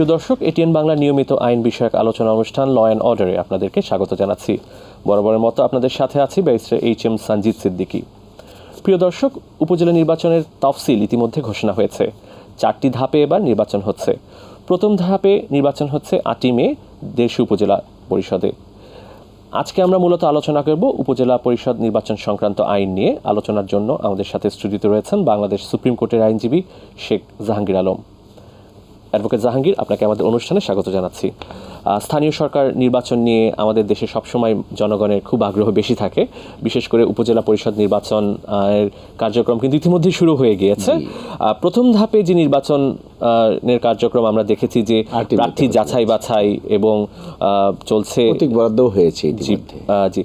প্রিয় দর্শক, এটিএন বাংলা নিয়মিত আইন বিষয়ক আলোচনা অনুষ্ঠান ল অ্যান্ড অর্ডারে আপনাদেরকে স্বাগত জানাচ্ছি। বরাবরের মতো আপনাদের সাথে আছি barrister H M Sanjit Siddiqui. প্রিয় দর্শক, উপজেলা নির্বাচনের তফসিল ইতিমধ্যে ঘোষণা হয়েছে। চারটি ধাপে এবার নির্বাচন হচ্ছে। প্রথম ধাপে নির্বাচন হচ্ছে আটই মে দেড়শি উপজেলা পরিষদে। আজকে আমরা মূলত আলোচনা করব উপজেলা পরিষদ নির্বাচন সংক্রান্ত আইন নিয়ে। আলোচনার জন্য আমাদের সাথে স্টুডিওতে রয়েছেন বাংলাদেশ সুপ্রিম কোর্টের আইনজীবী শেখ জাহাঙ্গীর আলম। অ্যাডভোকেট জাহাঙ্গীর আপনাকে আমাদের অনুষ্ঠানে স্বাগত জানাচ্ছি। স্থানীয় সরকার নির্বাচন নিয়ে আমাদের দেশে সবসময় জনগণের খুব আগ্রহ বেশি থাকে। বিশেষ করে উপজেলা পরিষদ নির্বাচন এর কার্যক্রম কিন্তু ইতিমধ্যেই শুরু হয়ে গিয়েছে। প্রথম ধাপে যে নির্বাচন এর কার্যক্রম আমরা দেখেছি যে প্রার্থী যাচাই বাছাই এবং চলছে বরাদ্দও হয়েছে জি জি।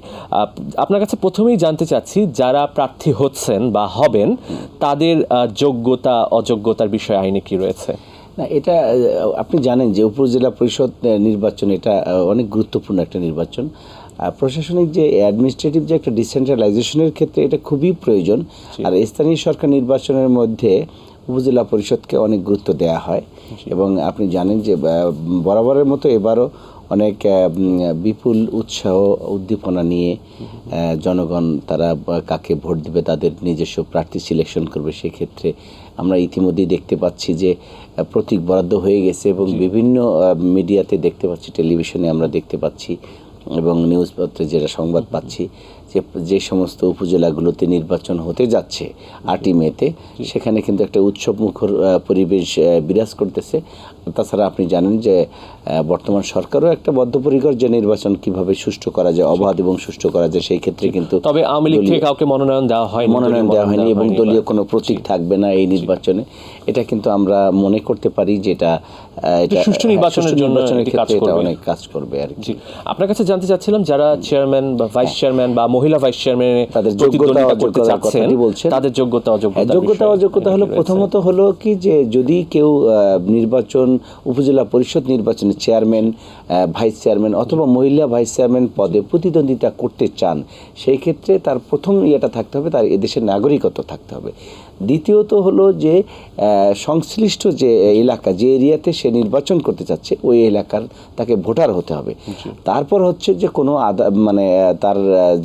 আপনার কাছে প্রথমেই জানতে চাচ্ছি যারা প্রার্থী হচ্ছেন বা হবেন তাদের যোগ্যতা অযোগ্যতার বিষয়ে আইনে কি রয়েছে? না এটা আপনি জানেন যে উপজেলা পরিষদ নির্বাচন এটা অনেক গুরুত্বপূর্ণ একটা নির্বাচন। আর প্রশাসনিক যে অ্যাডমিনিস্ট্রেটিভ যে একটা ডিসেন্ট্রালাইজেশনের ক্ষেত্রে এটা খুবই প্রয়োজন। আর স্থানীয় সরকার নির্বাচনের মধ্যে উপজেলা পরিষদকে অনেক গুরুত্ব দেওয়া হয়। এবং আপনি জানেন যে বরাবরের মতো এবারও অনেক বিপুল উৎসাহ উদ্দীপনা নিয়ে জনগণ তারা কাকে ভোট দেবে তাদের নিজস্ব প্রার্থী সিলেকশন করবে সেক্ষেত্রে আমরা ইতিমধ্যেই দেখতে পাচ্ছি যে প্রতীক বরাদ্দ হয়ে গেছে এবং বিভিন্ন মিডিয়াতে দেখতে পাচ্ছি টেলিভিশনে আমরা দেখতে পাচ্ছি এবং নিউজপত্রে যেটা সংবাদ পাচ্ছি। যে যে সমস্ত উপজেলাগুলোতে নির্বাচন হতে যাচ্ছে আটই মেতে সেখানে কিন্তু একটা উৎসব মুখর পরিবেশ বিরাজ করতেছে। তাছাড়া আপনি জানেন যে বর্তমান সরকারও একটা বদ্ধপরিকর যে নির্বাচন কীভাবে সুষ্ঠু করা যায় অবাধ এবং সুষ্ঠু করা যায় সেই ক্ষেত্রে কিন্তু তবে আওয়ামী লীগ থেকে কাউকে মনোনয়ন দেওয়া হয় মনোনয়ন দেওয়া হয়নি এবং দলীয় কোনো প্রতীক থাকবে না এই নির্বাচনে। এটা কিন্তু আমরা মনে করতে পারি যে এটা এটা সুষ্ঠু হ্যাঁ, নির্বাচনের সুষ্ঠু জন্য নির্বাচনের এটা অনেক কাজ করবে আর কি। আপনার কাছে জানতে চাচ্ছিলাম যারা চেয়ারম্যান বা ভাইস চেয়ারম্যান বা মহিলা ভাইস চেয়ারম্যানে তাদের যোগ্যতা করতে চাচ্ছেন। তাদের যোগ্যতা হ্যাঁ, অযোগ্যতা যোগ্যতা অযোগ্যতা হলো প্রথমত হলো কি যে যদি কেউ নির্বাচন উপজেলা পরিষদ নির্বাচনে চেয়ারম্যান ভাইস চেয়ারম্যান অথবা মহিলা ভাইস চেয়ারম্যান পদে প্রতিদ্বন্দ্বিতা করতে চান সেই ক্ষেত্রে তার প্রথম ইয়েটা থাকতে হবে তার এদেশের নাগরিকত্ব থাকতে হবে। দ্বিতীয়ত হলো যে সংশ্লিষ্ট যে এলাকা যে এরিয়াতে সে নির্বাচন করতে চাচ্ছে ওই এলাকার তাকে ভোটার হতে হবে। তারপর হচ্ছে যে কোনো আদা মানে তার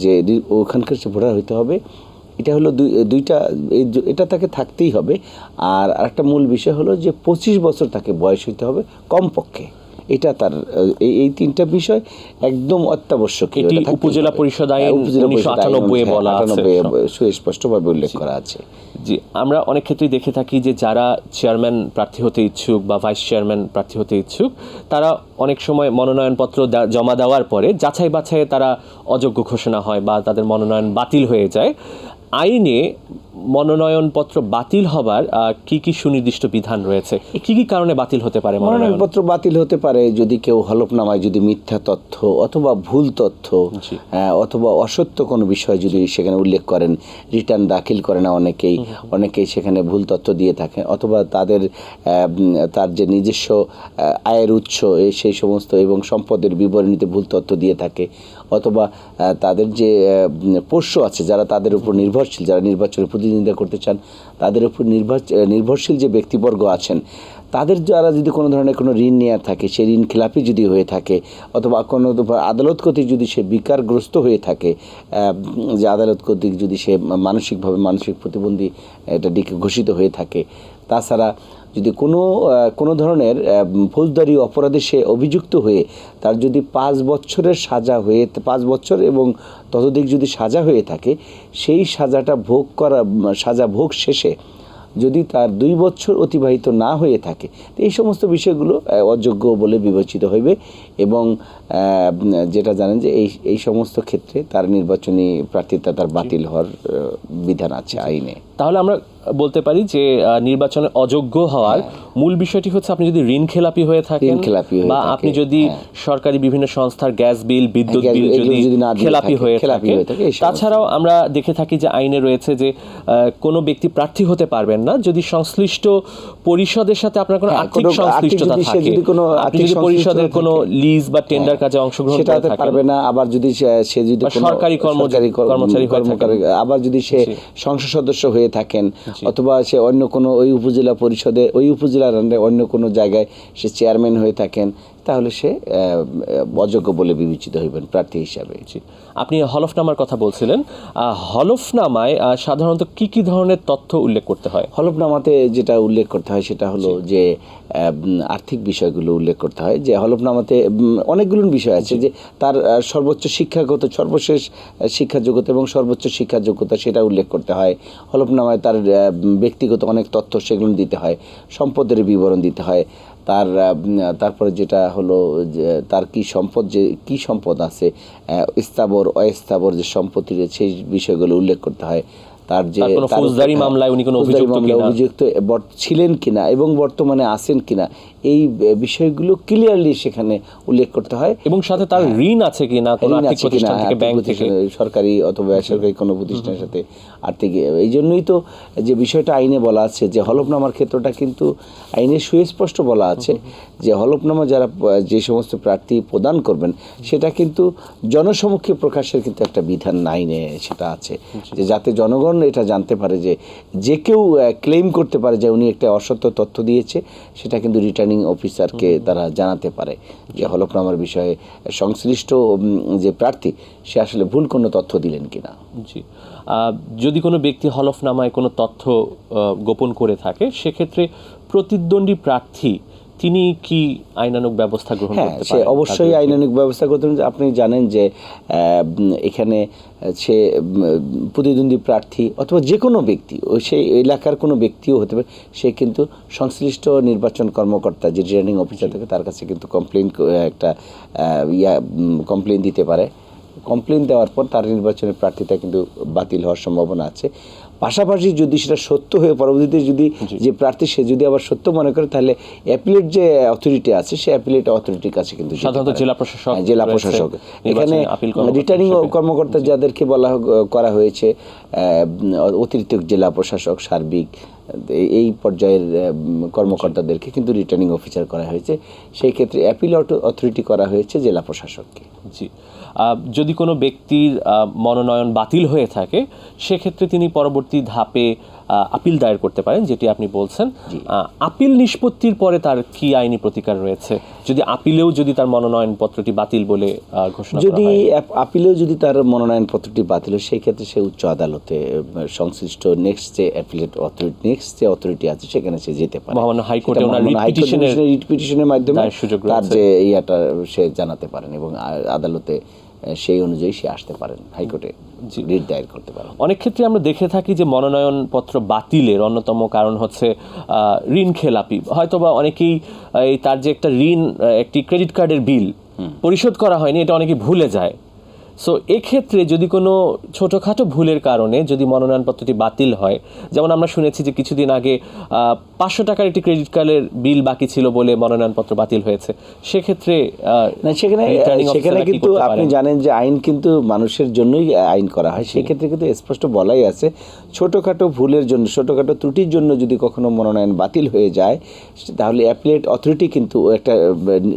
যে ওখানকার সে ভোটার হতে হবে এটা হলো দুই দুইটা এটা তাকে থাকতেই হবে। আর আরেকটা মূল বিষয় হলো যে পঁচিশ বছর তাকে বয়স হতে হবে কমপক্ষে। এটা তার এই তিনটা বিষয় একদম অত্যাবশ্যকীয়। এটি উপজেলা পরিষদ আইন হ্যাঁ, উপজেলা পরিষদ আইন 1998 এ বলা আছে। 98 এ সুস্পষ্টভাবে উল্লেখ করা আছে। জি আমরা অনেক ক্ষেত্রেই দেখে থাকি যে যারা চেয়ারম্যান প্রার্থী হতে ইচ্ছুক বা ভাইস চেয়ারম্যান প্রার্থী হতে ইচ্ছুক তারা অনেক সময় মনোনয়নপত্র জমা দেওয়ার পরে যাচাই বাছাইয়ে তারা অযোগ্য ঘোষণা হয় বা তাদের মনোনয়ন বাতিল হয়ে যায়। আইনে মনোনয়নপত্র বাতিল হবার কি কি সুনির্দিষ্ট বিধান রয়েছে? কি কি কারণে বাতিল হতে পারে মনোনয়নপত্র বাতিল হতে পারে যদি কেউ হলফনামায় যদি মিথ্যা তথ্য অথবা ভুল তথ্য অথবা অসত্য কোনো বিষয় যদি সেখানে উল্লেখ করেন রিটার্ন দাখিল করে না অনেকেই অনেকেই সেখানে ভুল তথ্য দিয়ে থাকেন অথবা তাদের তার যে নিজস্ব আয়ের উৎস এই সেই সমস্ত এবং সম্পদের বিবরণীতে ভুল তথ্য দিয়ে থাকে অথবা তাদের যে পোষ্য আছে, যারা তাদের উপর নির্ভরশীল, যারা নির্বাচনে প্রতিদ্বন্দ্বিতা করতে চান, তাদের উপর নির্ভর নির্ভরশীল যে ব্যক্তিবর্গ আছেন, তাদের যারা যদি কোনো ধরনের কোনো ঋণ নেওয়ার থাকে সেই ঋণ খেলাপি যদি হয়ে থাকে, অথবা কোনো আদালত কর্তৃক যদি সে বিকারগ্রস্ত হয়ে থাকে যে আদালত কর্তৃক যদি সে মানসিকভাবে মানসিক প্রতিবন্ধী, এটা ঘোষিত হয়ে থাকে, তাছাড়া যদি কোনো কোনো ধরনের ফৌজদারি অপরাধে সে অভিযুক্ত হয়ে তার যদি পাঁচ বছরের সাজা হয়ে, পাঁচ বছর এবং ততোধিক যদি সাজা হয়ে থাকে, সেই সাজাটা ভোগ করা সাজা ভোগ শেষে যদি তার দুই বছর অতিবাহিত না হয়ে থাকে তো এই সমস্ত বিষয়গুলো অযোগ্য বলে বিবেচিত হইবে এবং যেটা জানেন যে এই এই সমস্ত ক্ষেত্রে তার নির্বাচনী প্রার্থিতা তার বাতিল হওয়ার বিধান আছে আইনে। তাহলে আমরা বলতে পারি যে নির্বাচনে অযোগ্য হওয়ার মূল বিষয়টি হচ্ছে আপনি যদি ঋণ খেলাপি হয়ে থাকেন বা আপনি যদি সরকারি বিভিন্ন সংস্থার গ্যাস বিল বিদ্যুৎ বিল যদি খেলাপি হয়ে থাকে। হয়ে। তাছাড়াও আমরা দেখে থাকি যে আইনে রয়েছে যে কোনো ব্যক্তি প্রার্থী হতে পারবেন না যদি সংশ্লিষ্ট পরিষদের সাথে আপনার কোনো হ্যাঁ, আর্থিক সংশ্লিষ্টতা থাকে। যদি কোনো আপনি আর্থিক যদি পরিষদের কোনো হ্যাঁ, লিজ বা টেন্ডার কাজে অংশগ্রহণ সেটা করে হতে পারবে না আবার যদি সে- যদি কোনো সরকারি কর্মচারী কর্মচারী হয়ে কর্মকারী- আবার যদি সে সংসদ সদস্য হয়ে থাকেন অথবা সে অন্য কোনো ওই উপজেলা পরিষদে ওই উপজেলা উপজেলার অন্য কোনো জায়গায় সে চেয়ারম্যান হয়ে থাকেন। তাহলে সে অযোগ্য বলে বিবেচিত হইবেন প্রার্থী হিসাবে। আপনি হলফনামার কথা বলছিলেন। হলফনামায় সাধারণত কি কি ধরনের তথ্য উল্লেখ করতে হয়? হলফনামাতে যেটা উল্লেখ করতে হয় সেটা হলো যে আর্থিক বিষয়গুলো উল্লেখ করতে হয়। যে হলফনামাতে অনেকগুলো বিষয় আছে যে তার সর্বোচ্চ শিক্ষাগত সর্বশেষ আহ, শিক্ষা যোগ্যতা এবং সর্বোচ্চ শিক্ষা যোগ্যতা সেটা উল্লেখ করতে হয়। হলফনামায় তার ব্যক্তিগত অনেক তথ্য সেগুলো দিতে হয়। সম্পদের বিবরণ দিতে হয়। তার তারপরে যেটা হলো যে, তার কি সম্পদ যে, কি সম্পদ আছে স্থাবর, অস্থাবর যে সম্পত্তি সেই বিষয়গুলো উল্লেখ করতে হয়। তার যে কোনো ফৌজদারি মামলায় উনি কোনো অভিযুক্ত মামলায় কিনা? অভিযুক্ত ছিলেন কিনা এবং বর্তমানে আছেন কিনা এই বিষয়গুলো ক্লিয়ারলি সেখানে উল্লেখ করতে হয়। এবং সাথে তার ঋণ আছে কিনা? কোনো আর্থিক প্রতিষ্ঠান থেকে ব্যাংক থেকে? সরকারি অথবা বেসরকারি কোনো প্রতিষ্ঠানের সাথে আর্থিক এই জন্যই তো যে বিষয়টা আইনে বলা আছে যে হলফনামার ক্ষেত্রটা কিন্তু আইনে সুস্পষ্ট বলা আছে যে হলফনামা যারা যে সমস্ত প্রার্থী প্রদান করবেন সেটা কিন্তু জনসমক্ষে প্রকাশের কিন্তু একটা বিধান আইনে সেটা আছে। যে যাতে জনগণ এটা জানতে পারে যে যে কেউ ক্লেম করতে পারে যে উনি একটা অসত্য তথ্য দিয়েছে সেটা কিন্তু রিটার্নিং অফিসারকে তারা জানাতে পারে যে হলফনামার বিষয়ে সংশ্লিষ্ট যে প্রার্থী সে আসলে ভুল কোনো তথ্য দিলেন কিনা। জি। যদি কোনো ব্যক্তি হলফনামায় কোনো তথ্য গোপন করে থাকে সেক্ষেত্রে প্রতিদ্বন্দ্বী প্রার্থী তিনি কি আইনানুগ ব্যবস্থা গ্রহণ হ্যাঁ করতে সে পারেন? অবশ্যই আইনানুগ ব্যবস্থা করতে আপনি জানেন যে এখানে সে প্রতিদ্বন্দ্বী প্রার্থী অথবা যে কোনো ব্যক্তি ও সেই এলাকার কোনো ব্যক্তিও হতে পারে সে কিন্তু সংশ্লিষ্ট নির্বাচন কর্মকর্তা যে রিটার্নিং অফিসার থাকে তার কাছে কিন্তু কমপ্লেন একটা ইয়া কমপ্লেন দিতে পারে। কমপ্লেন দেওয়ার পর তার নির্বাচনের প্রার্থীতা কিন্তু বাতিল হওয়ার সম্ভাবনা আছে। পাশাপাশি যদি সেটা সত্য হয়ে পরবর্তীতে যদি যে প্রার্থী সে যদি আবার সত্য মনে করে তাহলে অ্যাপিলেট যে অথরিটি আছে সে অ্যাপিলেট অথরিটির কাছে কিন্তু সাধারণত জেলা প্রশাসক হ্যাঁ, জেলা প্রশাসক। এখানে রিটার্নিং কর্মকর্তা যাদেরকে বলা করা হয়েছে অতিরিক্ত জেলা প্রশাসক সার্বিক এই- পর্যায়ের কর্মকর্তাদেরকে কিন্তু রিটার্নিং অফিসার করা হয়েছে। সেই ক্ষেত্রে অ্যাপিল অথরিটি করা হয়েছে জেলা প্রশাসককে জি। যদি কোনো ব্যক্তির মনোনয়ন বাতিল হয়ে থাকে, সেক্ষেত্রে তিনি পরবর্তী ধাপে আপিল দায়ের করতে পারেন যেটি আপনি বলছেন। আপিল নিষ্পত্তির পরে তার কি আইনি প্রতিকার রয়েছে? যদি আপিলেও যদি তার মনোনয়ন পত্রটি বাতিল বলে ঘোষণা যদি আপিলেও যদি তার মনোনয়ন পত্রটি বাতিল হয় সেই ক্ষেত্রে সে উচ্চ আদালতে সংশ্লিষ্ট নেক্সট যে অ্যাপিলেট অথরিটি নেক্সট যে অথরিটি আছে সেখানে সে যেতে পারে। মহামান্য হাইকোর্টে ওনার মহামান্য রিট পিটিশনের ডিভিশনের রিট পিটিশনের মাধ্যমে তার যে ইয়াটা সে জানাতে পারেন এবং আদালতে সেই অনুযায়ী সে আসতে পারেন হাইকোর্টে রিট দায়ের করতে পারেন। অনেক ক্ষেত্রে আমরা দেখে থাকি যে মনোনয়নপত্র বাতিলের অন্যতম কারণ হচ্ছে ঋণ খেলাপি। হয়তোবা অনেকেই এই তার যে একটা ঋণ একটি ক্রেডিট কার্ডের বিল পরিশোধ করা হয়নি এটা অনেকে ভুলে যায়। সো এক্ষেত্রে যদি কোনো ছোটোখাটো ভুলের কারণে যদি মনোনয়নপত্রটি বাতিল হয় যেমন আমরা শুনেছি যে কিছুদিন আগে পাঁচশো টাকার একটি ক্রেডিট কার্ডের বিল বাকি ছিল বলে মনোনয়নপত্র বাতিল হয়েছে সেক্ষেত্রে সেখানে সেখানে কিন্তু আপনি জানেন যে আইন কিন্তু মানুষের জন্যই আইন করা হয় সেক্ষেত্রে কিন্তু স্পষ্ট বলাই আছে ছোটোখাটো ভুলের জন্য ছোটোখাটো ত্রুটির জন্য যদি কখনো মনোনয়ন বাতিল হয়ে যায় তাহলে অ্যাপিলেট অথরিটি কিন্তু একটা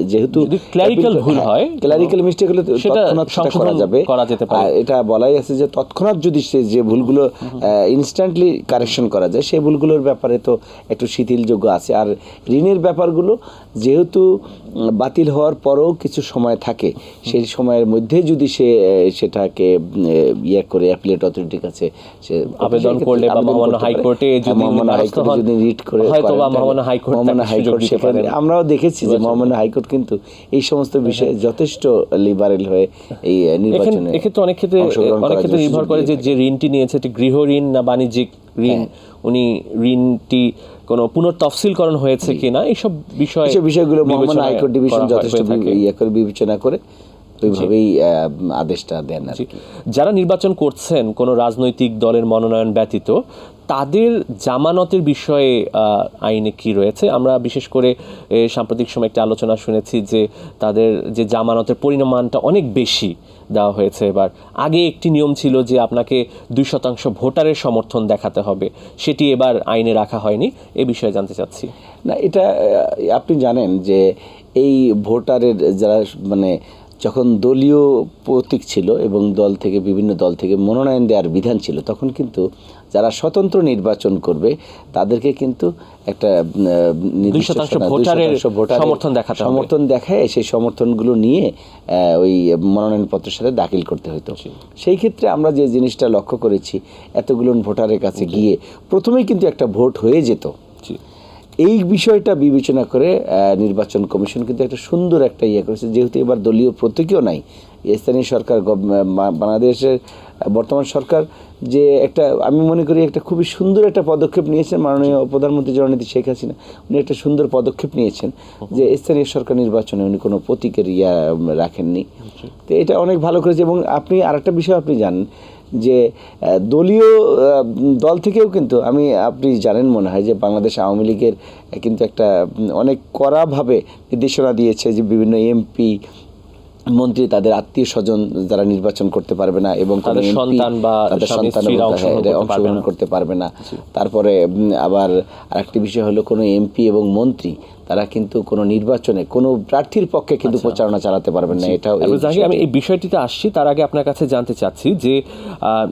যেহেতু clerical ভুল হয়, ক্লারিক্যাল মিস্টেক হলে সেটা তৎক্ষণাৎ করা সংশোধন যাবে করা যেতে পারে। এটা বলাই আছে যে তৎক্ষণাৎ যদি সে যে ভুলগুলো ইনস্ট্যান্টলি কারেকশন করা যায় সেই ভুলগুলোর ব্যাপারে তো একটু শিথিলযোগ্য আছে। আর ঋণের ব্যাপারগুলো যেহেতু বাতিল হওয়ার পরেও কিছু সময় থাকে সেই সময়ের মধ্যে যদি সে সেটাকে ইয়ে করে অ্যাপিলেট অথরিটির কাছে সে আবেদন করলে বা মহামান্য হাইকোর্টে হ্যাঁ, যদি মহামান্য হাইকোর্টে যদি রিট করে হয়তো বা মহামান্য হাইকোর্ট মহামান্য হাইকোর্ট সেখানে আমরাও দেখেছি যে মহামান্য হাইকোর্ট কিন্তু এই সমস্ত বিষয়ে যথেষ্ট লিবারেল হয়ে এই নির্বাচনে এক্ষেত্রে অনেক ক্ষেত্রে অনেক ক্ষেত্রে নির্ভর করে যে যে ঋণটি নিয়েছে এটি গৃহ ঋণ না বাণিজ্যিক ঋণ হ্যাঁ। উনি ঋণটি কোনো পুনর্তফসিলকরণ হয়েছে কিনা এইসব বিষয় এইসব বিষয়গুলো মহামান্য হাইকোর্ট ডিভিশন যথেষ্ট ইয়ে করে বিবেচনা করে ওইভাবেই আহ, আদেশটা দেন যারা নির্বাচন করছেন কোনো রাজনৈতিক দলের মনোনয়ন ব্যতীত তাদের জামানতের বিষয়ে আইনে কি রয়েছে? আমরা বিশেষ করে সাম্প্রতিক সময় একটা আলোচনা শুনেছি যে তাদের যে জামানতের পরিমাণটা অনেক বেশি দেওয়া হয়েছে। এবার আগে একটি নিয়ম ছিল যে আপনাকে দুই শতাংশ ভোটারের সমর্থন দেখাতে হবে। সেটি এবার আইনে রাখা হয়নি। এ বিষয়ে জানতে চাচ্ছি। না, এটা আপনি জানেন যে এই ভোটারের যারা মানে যখন দলীয় প্রতীক ছিল এবং দল থেকে, বিভিন্ন দল থেকে মনোনয়ন দেওয়ার বিধান ছিল, তখন কিন্তু যারা স্বতন্ত্র নির্বাচন করবে তাদেরকে কিন্তু একটা সমর্থন দেখাতে সমর্থন দেখায় সেই সমর্থনগুলো নিয়ে ওই মনোনয়নপত্রের সাথে দাখিল করতে হতো সেই ক্ষেত্রে আমরা যে জিনিসটা লক্ষ্য করেছি এতগুলো ভোটারের কাছে গিয়ে প্রথমেই কিন্তু একটা ভোট হয়ে যেত। এই বিষয়টা বিবেচনা করে নির্বাচন কমিশন কিন্তু একটা সুন্দর একটা ইয়ে করেছে। যেহেতু এবার দলীয় প্রতীকীয় নাই স্থানীয় সরকার বাংলাদেশের বর্তমান সরকার যে একটা আমি মনে করি একটা খুবই সুন্দর একটা পদক্ষেপ নিয়েছেন মাননীয় প্রধানমন্ত্রী জননীতি শেখ হাসিনা। উনি একটা সুন্দর পদক্ষেপ নিয়েছেন যে স্থানীয় সরকার নির্বাচনে উনি কোনো প্রতীকের ইয়া রাখেননি। তো এটা অনেক ভালো করেছে এবং আপনি আরেকটা বিষয় আপনি জানেন যে দলীয় দল থেকেও কিন্তু আমি আপনি জানেন মনে হয় যে বাংলাদেশ আওয়ামী লীগের কিন্তু একটা অনেক কড়াভাবে নির্দেশনা দিয়েছে যে বিভিন্ন এমপি মন্ত্রী তাদের আত্মীয় স্বজন যারা নির্বাচন করতে পারবে না এবং তাদের সন্তান বা তাদের সন্তান অংশগ্রহণ করতে পারবে না। তারপরে আবার আরেকটি বিষয় হলো কোনো এমপি এবং মন্ত্রী তারা কিন্তু কোনো নির্বাচনে কোনো প্রার্থীর পক্ষে কিন্তু প্রচারণা চালাতে পারবেন না। এটাও। আমি এই বিষয়টিতে আসছি তার আগে আপনার কাছে জানতে চাচ্ছি যে আহ,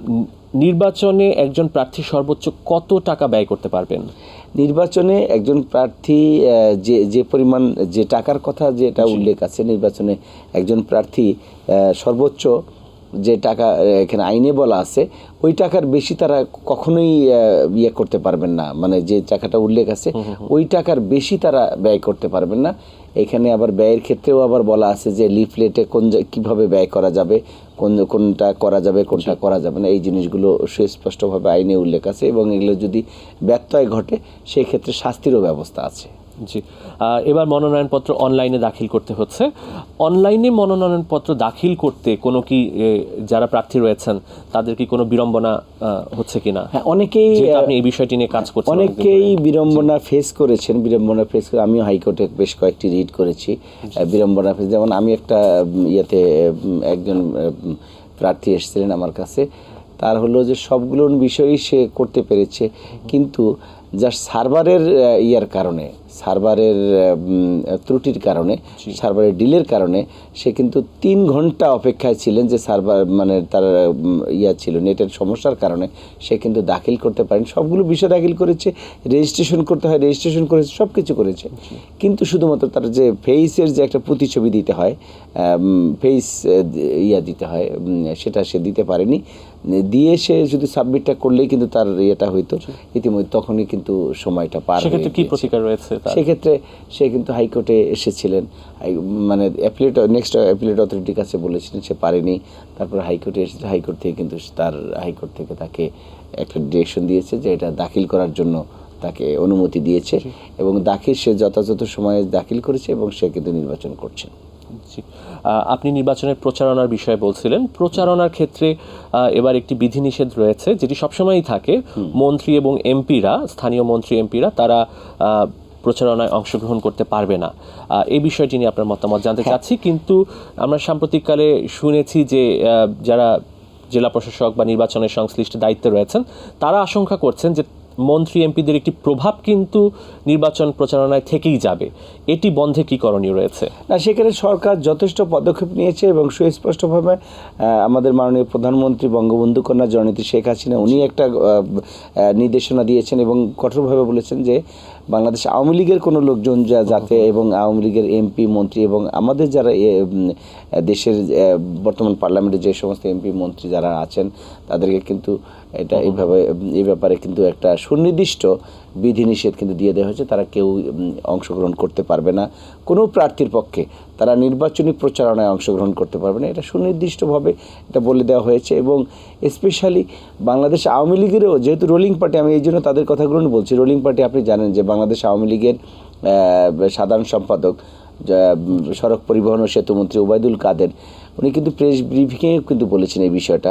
নির্বাচনে একজন প্রার্থী সর্বোচ্চ কত টাকা ব্যয় করতে পারবেন? নির্বাচনে একজন প্রার্থী যে যে পরিমাণ যে টাকার কথা যেটা উল্লেখ আছে নির্বাচনে একজন প্রার্থী সর্বোচ্চ যে টাকা এখানে আইনে বলা আছে ওই টাকার বেশি তারা কখনোই ইয়ে করতে পারবেন না। মানে যে টাকাটা উল্লেখ আছে ওই টাকার বেশি তারা ব্যয় করতে পারবেন না। এখানে আবার ব্যয়ের ক্ষেত্রেও আবার বলা আছে যে লিফলেটে কোন কীভাবে ব্যয় করা যাবে কোন কোনটা করা যাবে কোনটা করা যাবে না এই জিনিসগুলো সুস্পষ্টভাবে আইনে উল্লেখ আছে এবং এগুলো যদি ব্যত্যয় ঘটে সেই ক্ষেত্রে শাস্তিরও ব্যবস্থা আছে। জি। এবার মনোনয়নপত্র অনলাইনে দাখিল করতে হচ্ছে। অনলাইনে মনোনয়নপত্র দাখিল করতে কোনো কি যারা প্রার্থী রয়েছেন তাদের কি কোনো বিড়ম্বনা হচ্ছে কিনা? হ্যাঁ অনেকেই আপনি এই বিষয়টি নিয়ে কাজ করছেন অনেকেই বিড়ম্বনা ফেস করেছেন বিড়ম্বনা ফেস করে আমিও হাইকোর্টে বেশ কয়েকটি রিড করেছি। বিড়ম্বনা ফেস যেমন আমি একটা ইয়েতে একজন প্রার্থী এসেছিলেন আমার কাছে। তার হলো যে সবগুলো বিষয়ই সে করতে পেরেছে। কিন্তু জাস্ট সার্ভারের ইয়ার কারণে সার্ভারের ত্রুটির কারণে সার্ভারের ডিলের কারণে সে কিন্তু তিন ঘণ্টা অপেক্ষায় ছিলেন যে সার্ভার মানে তার ইয়া ছিল নেটের সমস্যার কারণে সে কিন্তু দাখিল করতে পারেন। সবগুলো বিষয় দাখিল করেছে রেজিস্ট্রেশন করতে হয় রেজিস্ট্রেশন করেছে সব কিছু করেছে কিন্তু শুধুমাত্র তার যে ফেইসের যে একটা প্রতিছবি দিতে হয় ফেইস ইয়া দিতে হয় সেটা সে দিতে পারেনি। দিয়ে সে শুধু সাবমিটটা করলেই কিন্তু তার ইয়েটা হইতো। ইতিমধ্যে তখনই কিন্তু সময়টা পার সেক্ষেত্রে কি প্রতিকার রয়েছে সেক্ষেত্রে সে কিন্তু হাইকোর্টে এসেছিলেন। মানে অ্যাপিলেট নেক্সট অ্যাপিলেট অথরিটির কাছে বলেছিলেন সে পারেনি। তারপর হাইকোর্টে এসেছে। হাইকোর্ট থেকে কিন্তু তার হাইকোর্ট থেকে তাকে একটা ডিরেকশন দিয়েছে যে এটা দাখিল করার জন্য তাকে অনুমতি দিয়েছে এবং দাখিল সে যথাযথ সময়ে দাখিল করেছে এবং সে কিন্তু নির্বাচন করছেন জি। আপনি নির্বাচনের প্রচারণার বিষয়ে বলছিলেন। প্রচারণার ক্ষেত্রে এবার একটি বিধিনিষেধ রয়েছে যেটি সবসময়ই থাকে। মন্ত্রী এবং এমপিরা স্থানীয় মন্ত্রী এমপিরা তারা প্রচারণায় অংশগ্রহণ করতে পারবে না। এই বিষয়টি নিয়ে আপনার মতামত জানতে চাচ্ছি কিন্তু আমরা সাম্প্রতিককালে শুনেছি যে যারা জেলা প্রশাসক বা নির্বাচনের সংশ্লিষ্ট দায়িত্বে রয়েছেন তারা আশঙ্কা করছেন যে মন্ত্রী এমপিদের একটি প্রভাব কিন্তু নির্বাচন প্রচারণায় থেকেই যাবে। এটি বন্ধে কি করণীয় রয়েছে? না, সেখানে সরকার যথেষ্ট পদক্ষেপ নিয়েছে এবং সুস্পষ্টভাবে আমাদের মাননীয় প্রধানমন্ত্রী বঙ্গবন্ধু কন্যা জননীতি শেখ হাসিনা, উনি একটা নির্দেশনা দিয়েছেন এবং কঠোরভাবে বলেছেন যে বাংলাদেশ আওয়ামী লীগের কোনো লোকজন যা যাতে এবং আওয়ামী লীগের এমপি, মন্ত্রী এবং আমাদের যারা দেশের বর্তমান পার্লামেন্টে যে সমস্ত এমপি, মন্ত্রী যারা আছেন, তাদেরকে কিন্তু এটা এইভাবে এই ব্যাপারে কিন্তু একটা সুনির্দিষ্ট বিধিনিষেধ কিন্তু দিয়ে দেওয়া হয়েছে, তারা কেউ অংশগ্রহণ করতে পারবে না। কোনো প্রার্থীর পক্ষে তারা নির্বাচনী প্রচারণায় অংশগ্রহণ করতে পারবে না। এটা সুনির্দিষ্টভাবে এটা বলে দেওয়া হয়েছে এবং স্পেশালি বাংলাদেশ আওয়ামী লীগেরও যেহেতু রোলিং পার্টি আমি এই জন্য তাদের কথাগুলো বলছি। রোলিং পার্টি আপনি জানেন যে বাংলাদেশ আওয়ামী লীগের সাধারণ সম্পাদক সড়ক পরিবহন ও সেতুমন্ত্রী ওবায়দুল কাদের উনি কিন্তু প্রেস ব্রিফিংয়ে কিন্তু বলেছেন এই বিষয়টা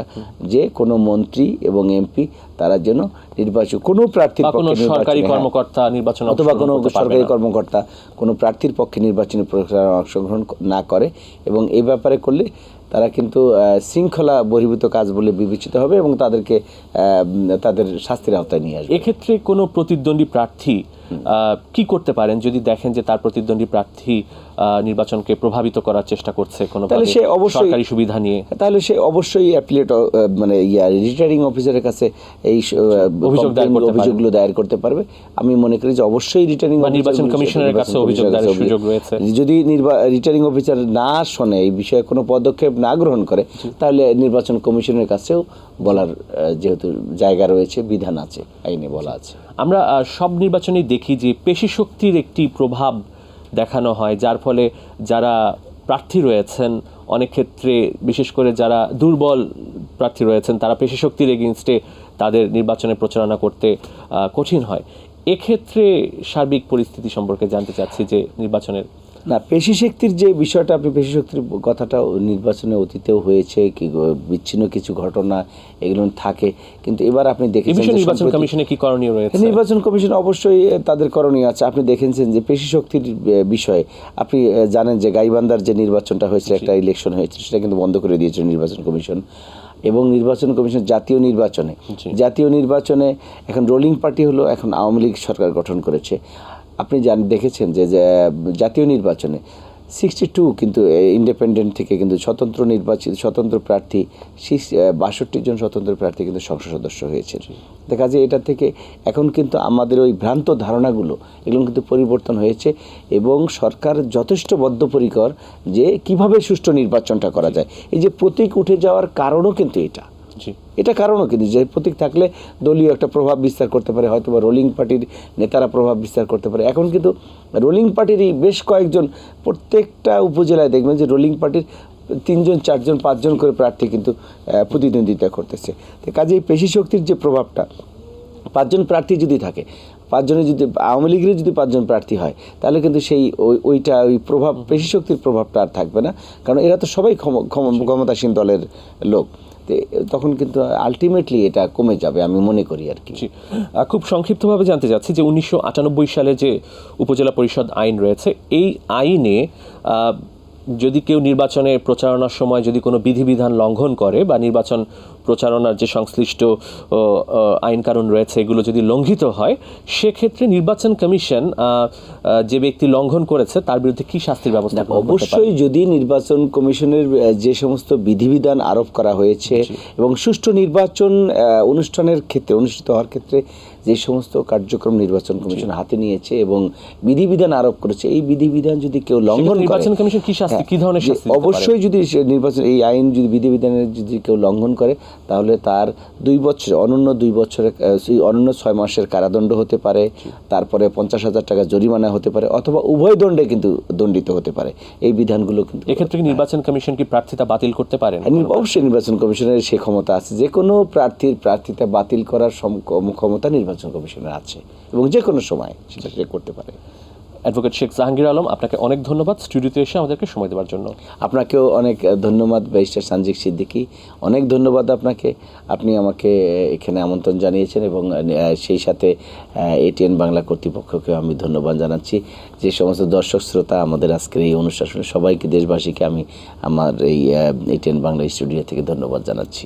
যে কোনো মন্ত্রী এবং এমপি তারা যেন নির্বাচন কোনো প্রার্থীর পক্ষে সরকারি হ্যাঁ, কর্মকর্তা নির্বাচন অথবা কোনো সরকারি না। কর্মকর্তা কোনো প্রার্থীর পক্ষে নির্বাচনী প্রচারণায় অংশগ্রহণ না করে এবং এই ব্যাপারে করলে তারা কিন্তু শৃঙ্খলা বহির্ভূত কাজ বলে বিবেচিত হবে এবং তাদেরকে আহ, তাদের শাস্তির আওতায় নিয়ে আসবে এক্ষেত্রে কোনো প্রতিদ্বন্দ্বী প্রার্থী আহ, কি করতে পারেন যদি দেখেন যে তার প্রতিদ্বন্দ্বী প্রার্থী নির্বাচনকে প্রভাবিত করার চেষ্টা করছে কোনো তাহলে সে অবশ্যই- সরকারি সুবিধা নিয়ে। তাহলে সে অবশ্যই অ্যাপিলেট মানে ইয়া রিটার্নিং অফিসারের কাছে এই অভিযোগ দায়ের অভিযোগগুলো দায়ের করতে পারবে। আমি মনে করি যে অবশ্যই রিটার্নিং নির্বাচন কমিশনের কাছে অভিযোগ দায়েরের সুযোগ রয়েছে। যদি রিটার্নিং অফিসার না শোনে এই বিষয়ে কোনো পদক্ষেপ না গ্রহণ করে তাহলে নির্বাচন কমিশনের কাছেও বলার যেহেতু জায়গা রয়েছে বিধান আছে আইনে বলা আছে। আমরা সব নির্বাচনেই দেখি যে পেশি শক্তির একটি প্রভাব দেখানো হয়, যার ফলে যারা প্রার্থী রয়েছেন, অনেক ক্ষেত্রে বিশেষ করে যারা দুর্বল প্রার্থী রয়েছেন, তারা পেশি শক্তির এগেনস্টে তাদের নির্বাচনে প্রচারণা করতে কঠিন হয়। এক্ষেত্রে সার্বিক পরিস্থিতি সম্পর্কে জানতে চাচ্ছি যে নির্বাচনের না পেশি শক্তির যে বিষয়টা আপনি পেশি শক্তির কথাটা নির্বাচনে অতীতেও হয়েছে কি বিচ্ছিন্ন কিছু ঘটনা এগুলো থাকে কিন্তু এবার আপনি দেখেছেন নির্বাচন কমিশনে কি করণীয় রয়েছে? নির্বাচন কমিশন অবশ্যই তাদের করণীয় আছে। আপনি দেখেছেন যে পেশি শক্তির বিষয়ে আপনি জানেন যে গাইবান্দার যে নির্বাচনটা হয়েছিল একটা ইলেকশন হয়েছিল সেটা কিন্তু বন্ধ করে দিয়েছে নির্বাচন কমিশন। এবং নির্বাচন কমিশন জাতীয় নির্বাচনে জাতীয় নির্বাচনে এখন রোলিং পার্টি হলো এখন আওয়ামী লীগ সরকার গঠন করেছে। আপনি জান, দেখেছেন যে জাতীয় নির্বাচনে সিক্সটি টু কিন্তু ইন্ডিপেন্ডেন্ট থেকে কিন্তু স্বতন্ত্র নির্বাচিত, স্বতন্ত্র প্রার্থী বাষট্টি জন স্বতন্ত্র প্রার্থী কিন্তু সংসদ সদস্য হয়েছে দেখা যায় এটা থেকে এখন কিন্তু আমাদের ওই ভ্রান্ত ধারণাগুলো, এগুলো কিন্তু পরিবর্তন হয়েছে এবং সরকার যথেষ্ট বদ্ধপরিকর যে, কীভাবে সুষ্ঠু নির্বাচনটা করা যায়। এই যে প্রতীক উঠে যাওয়ার কারণও কিন্তু এটা। এটা কারণও কিন্তু যে প্রতীক থাকলে দলীয় একটা প্রভাব বিস্তার করতে পারে হয়তো বা রোলিং পার্টির নেতারা প্রভাব বিস্তার করতে পারে। এখন কিন্তু রোলিং পার্টিরই বেশ কয়েকজন প্রত্যেকটা উপজেলায় দেখবেন যে রোলিং পার্টির তিনজন, চারজন, পাঁচজন করে প্রার্থী কিন্তু প্রতিদ্বন্দ্বিতা করতেছে। তো কাজে এই পেশি শক্তির যে প্রভাবটা, পাঁচজন প্রার্থী যদি থাকে পাঁচজনে যদি, আওয়ামী লীগের যদি পাঁচজন প্রার্থী হয়, তাহলে কিন্তু সেই ওই, ওইটা, ওই প্রভাব, পেশি শক্তির প্রভাবটা আর থাকবে না। কারণ এরা তো সবাই ক্ষম- ক্ষম- ক্ষমতাসীন দলের লোক। তখন কিন্তু আলটিমেটলি এটা কমে যাবে, আমি মনে করি আর কি। খুব সংক্ষিপ্তভাবে জানতে চাচ্ছি যে উনিশশো আটানব্বই সালে যে উপজেলা পরিষদ আইন রয়েছে, এই আইনে যদি কেউ নির্বাচনে প্রচারণার সময় যদি কোনো বিধিবিধান লঙ্ঘন করে বা নির্বাচন প্রচারণার যে সংশ্লিষ্ট আইন কারণ রয়েছে এগুলো যদি লঙ্ঘিত হয় সেক্ষেত্রে নির্বাচন কমিশন যে ব্যক্তি লঙ্ঘন করেছে তার বিরুদ্ধে কি শাস্তির ব্যবস্থা? অবশ্যই যদি নির্বাচন কমিশনের যে সমস্ত বিধিবিধান আরোপ করা হয়েছে এবং সুষ্ঠু নির্বাচন অনুষ্ঠানের ক্ষেত্রে অনুষ্ঠিত হওয়ার ক্ষেত্রে যে সমস্ত কার্যক্রম নির্বাচন কমিশন হাতে নিয়েছে এবং বিধিবিধান আরোপ করেছে এই বিধিবিধান যদি কেউ লঙ্ঘন করে নির্বাচন কমিশন কি শাস্তি- হ্যাঁ, কি ধরনের শাস্তি অবশ্যই যদি নির্বাচন এই আইন যদি বিধিবিধানের যদি কেউ লঙ্ঘন করে তাহলে তার দুই বছর অনন্য দুই বছরের অনন্য ছয় মাসের কারাদণ্ড হতে পারে তারপরে পঞ্চাশ হাজার টাকা জরিমানা হতে পারে অথবা উভয় দণ্ডে কিন্তু দণ্ডিত হতে পারে। এই বিধানগুলো কিন্তু এক্ষেত্রে কি নির্বাচন কমিশন কি প্রার্থিতা বাতিল করতে পারেন? হ্যাঁ, অবশ্যই নির্বাচন কমিশনের সে ক্ষমতা আছে। যে কোনো প্রার্থীর প্রার্থিতা বাতিল করার ক্ষমতা নির্বাচন কমিশনের আছে এবং যে কোনো সময় সেটা সে করতে পারে। অ্যাডভোকেট শেখ জাহাঙ্গীর আলম, আপনাকে অনেক ধন্যবাদ স্টুডিওতে এসে আমাদেরকে সময় দেওয়ার জন্য। আপনাকেও অনেক ধন্যবাদ ব্যারিস্টার সঞ্জিক সিদ্দিকি। অনেক ধন্যবাদ আপনাকে। আপনি আমাকে এখানে আমন্ত্রণ জানিয়েছেন এবং সেই সাথে এটিএন বাংলা কর্তৃপক্ষকেও আমি ধন্যবাদ জানাচ্ছি। যে সমস্ত দর্শক শ্রোতা আমাদের আজকের এই অনুষ্ঠান সবাইকে, দেশবাসীকে আমি আমার এই এটিএন বাংলা স্টুডিও থেকে ধন্যবাদ জানাচ্ছি।